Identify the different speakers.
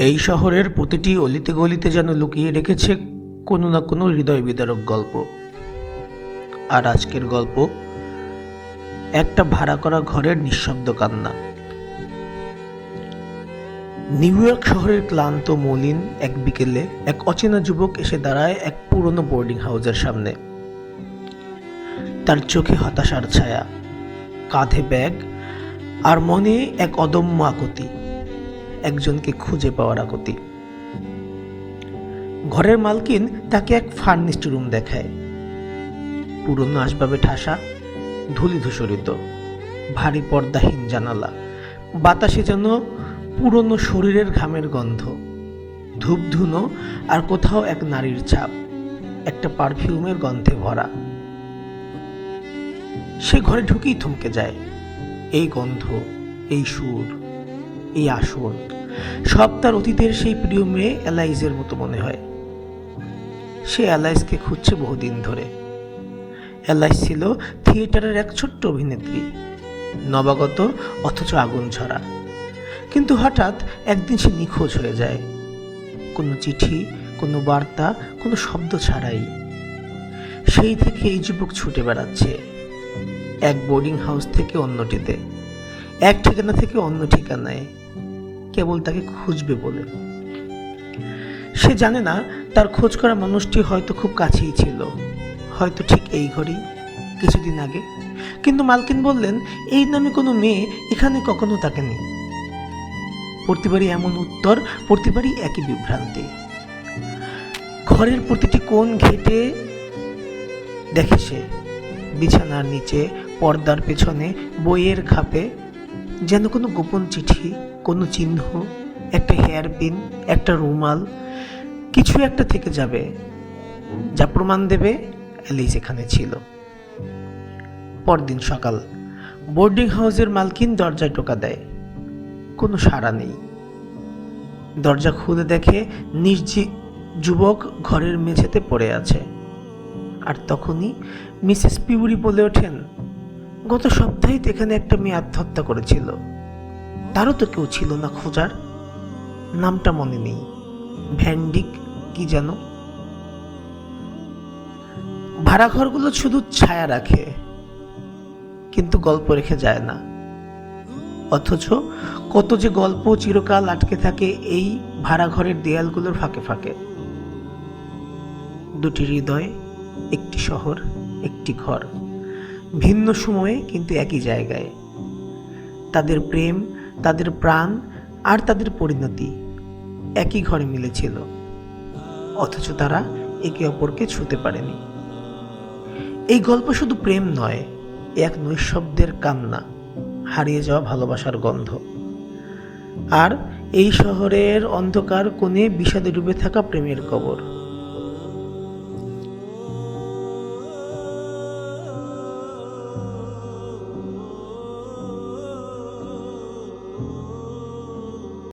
Speaker 1: এই শহরের প্রতিটি অলিতে গলিতে যেন লুকিয়ে রেখেছে কোনো না কোনো হৃদয় বিদারক গল্প। আর আজকের গল্প, একটা ভাড়া করা ঘরের নিঃশব্দ কান্না। নিউ ইয়র্ক শহরের ক্লান্ত, মলিন এক বিকেলে এক অচেনা যুবক এসে দাঁড়ায় এক পুরনো বোর্ডিং হাউসের সামনে। তার চোখে হতাশার ছায়া, কাঁধে ব্যাগ, আর মনে এক অদম্য আকুতি। একজনকে খুঁজে পাওয়ার আকুতি ঘরের মালকিন তাকে এক ফার্নিশড রুম দেখায়। পুরনো আসবাবে ঠাসা, ধুলি ধূসরিত, ভারী পর্দাহীন জানালা, বাতাসে যেন পুরনো শরীরের ঘামের গন্ধ ধূপ ধুনো আর কোথাও এক নারীর ছাপ, একটা পারফিউমের গন্ধে ভরা। সে ঘরে ঢুকেই থমকে যায়। এই গন্ধ, এই সুর এই আসন সব তার অতীতের সেই প্রিয় মেয়ে অ্যালাইজের মতো মনে হয়। সে অ্যালাইজকে খুঁজছে বহুদিন ধরে। অ্যালাইজ ছিল থিয়েটারের এক ছোট্ট অভিনেত্রী, নবাগত অথচ আগুন ঝরা। কিন্তু হঠাৎ একদিন সে নিখোঁজ হয়ে যায়। কোনো চিঠি, কোনো বার্তা, কোনো শব্দ ছাড়াই। সেই থেকে এই যুবক ছুটে বেড়াচ্ছে, এক বোর্ডিং হাউস থেকে অন্যটিতে। এক ঠিকানা থেকে অন্য ঠিকানায় কেবল তাকে খুঁজবে বলে। সে জানে না তার খোঁজ করা মানুষটি হয়তো খুব কাছেই ছিল। হয়তো ঠিক এই ঘরেই, কিছুদিন আগে। কিন্তু মালকিন বললেন, এই নামে কোনো মেয়ে এখানে কখনো তাকে নেই। প্রতিবারই এমন উত্তর, প্রতিবারই একই বিভ্রান্তি। ঘরের প্রতিটি কোণ ঘেটে দেখে সে, বিছানার নিচে, পর্দার পেছনে, বইয়ের খাপে যেন কোনো গোপন চিঠি, কোনো চিহ্ন, একটা হেয়ার পিন একটা রুমাল, কিছু একটা থেকে যাবে, যা প্রমাণ দেবে অ্যালিস এখানে ছিল। পরদিন সকাল বোর্ডিং হাউসের মালকিন দরজায় টোকা দেয়। কোনো সাড়া নেই। দরজা খুলে দেখে নির্জী যুবক ঘরের মেঝেতে পড়ে আছে। আর তখনই মিসেস পিউরি বলে ওঠেন গত সপ্তাহে এখানে একটা মেয়ে আত্মহত্যা করেছিল। তারও তো কেউ ছিল না খোঁজার। নামটা মনে নেই। ভ্যান্ডিক, কি যেন। ভাড়াঘরগুলো শুধু ছায়া রাখে, কিন্তু গল্প রেখে যায় না। অথচ কত যে গল্প চিরকাল আটকে থাকে এই ভাড়াঘরের দেয়ালগুলোর ফাঁকে ফাঁকে। দুটি হৃদয়, একটি শহর, একটি ঘর। ভিন্ন সময়ে কিন্তু একই জায়গায়। তাদের প্রেম, তাদের প্রাণ আর তাদের পরিণতি একই ঘরে মিলেছিল। অথচ তারা একে অপরকে ছুতে পারেনি। এই গল্প শুধু প্রেম নয় এক নৈশব্দের কান্না, হারিয়ে যাওয়া ভালোবাসার গন্ধ। আর এই শহরের অন্ধকার কোণে বিষাদে ডুবে থাকা প্রেমের কবর।